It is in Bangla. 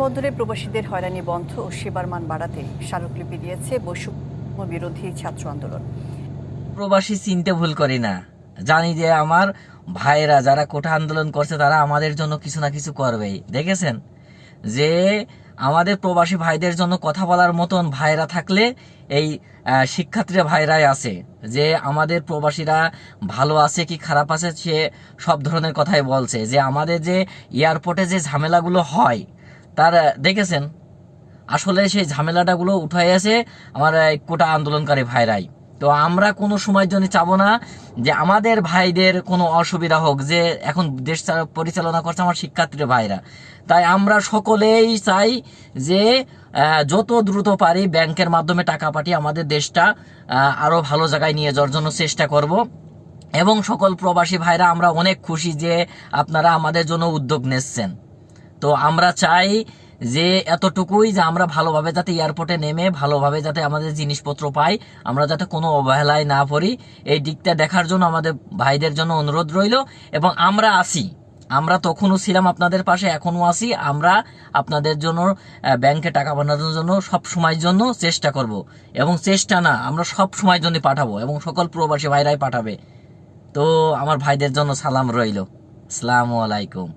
বন্দরে প্রবাসীদের হয়রানি বন্ধ ও সেবার মান বাড়াতে স্মারকলিপি দিয়েছে বৈষম্য বিরোধী ছাত্র আন্দোলন। প্রবাসী চিনতে ভুল করি না। জানি যে আমার ভাইরা যারা কোঠা আন্দোলন করছে, তারা আমাদের জন্য কিছু না কিছু করবেই। দেখেছেন? যে আমাদের প্রবাসী ভাইদের জন্য কথা বলার মতন ভাইরা থাকলে এই শিক্ষার্থীরা ভাইরাই আছে। যে আমাদের প্রবাসীরা ভালো আছে কি খারাপ আছে, সে সব ধরনের কথাই বলছে। যে আমাদের যে এয়ারপোর্টে যে ঝামেলাগুলো হয় তার দেখেছেন? আসলে সেই ঝামেলাটাগুলো উঠে আছে আমার কোটা আন্দোলনকারী ভাইরাই। তো আমরা কোনো সময়ের জন্য চাবো না যে আমাদের ভাইদের কোনো অসুবিধা হোক, যে এখন দেশ পরিচালনা করছে আমার শিক্ষার্থীর, ভাইরা। তাই আমরা সকলেই চাই যে যত দ্রুত পারি ব্যাংকের মাধ্যমে টাকা পাঠিয়ে আমাদের দেশটা আরও ভালো জায়গায় নিয়ে যাওয়ার জন্য চেষ্টা করব। এবং সকল প্রবাসী ভাইরা আমরা অনেক খুশি যে আপনারা আমাদের জন্য উদ্যোগ নিচ্ছেন। তো আমরা চাই যে এতটুকুই যে আমরা ভালোভাবে যাতে এয়ারপোর্টে নেমে ভালোভাবে যাতে আমাদের জিনিসপত্র পাই, আমরা যাতে কোনো অবহেলায় না পড়ি। এই দিকটা দেখার জন্য আমাদের ভাইদের জন্য অনুরোধ রইল এবং আমরা আসি। আমরা তখনও ছিলাম আপনাদের পাশে, এখনও আছি আমরা আপনাদের জন্য ব্যাংকে টাকা পাঠানোর জন্য সব সময়ের জন্য চেষ্টা করব। এবং চেষ্টা না, আমরা সব সময়ের জন্য পাঠাবো এবং সকল প্রবাসী ভাইরাই পাঠাবে। তো আমার ভাইদের জন্য সালাম রইল। আসসালামু আলাইকুম।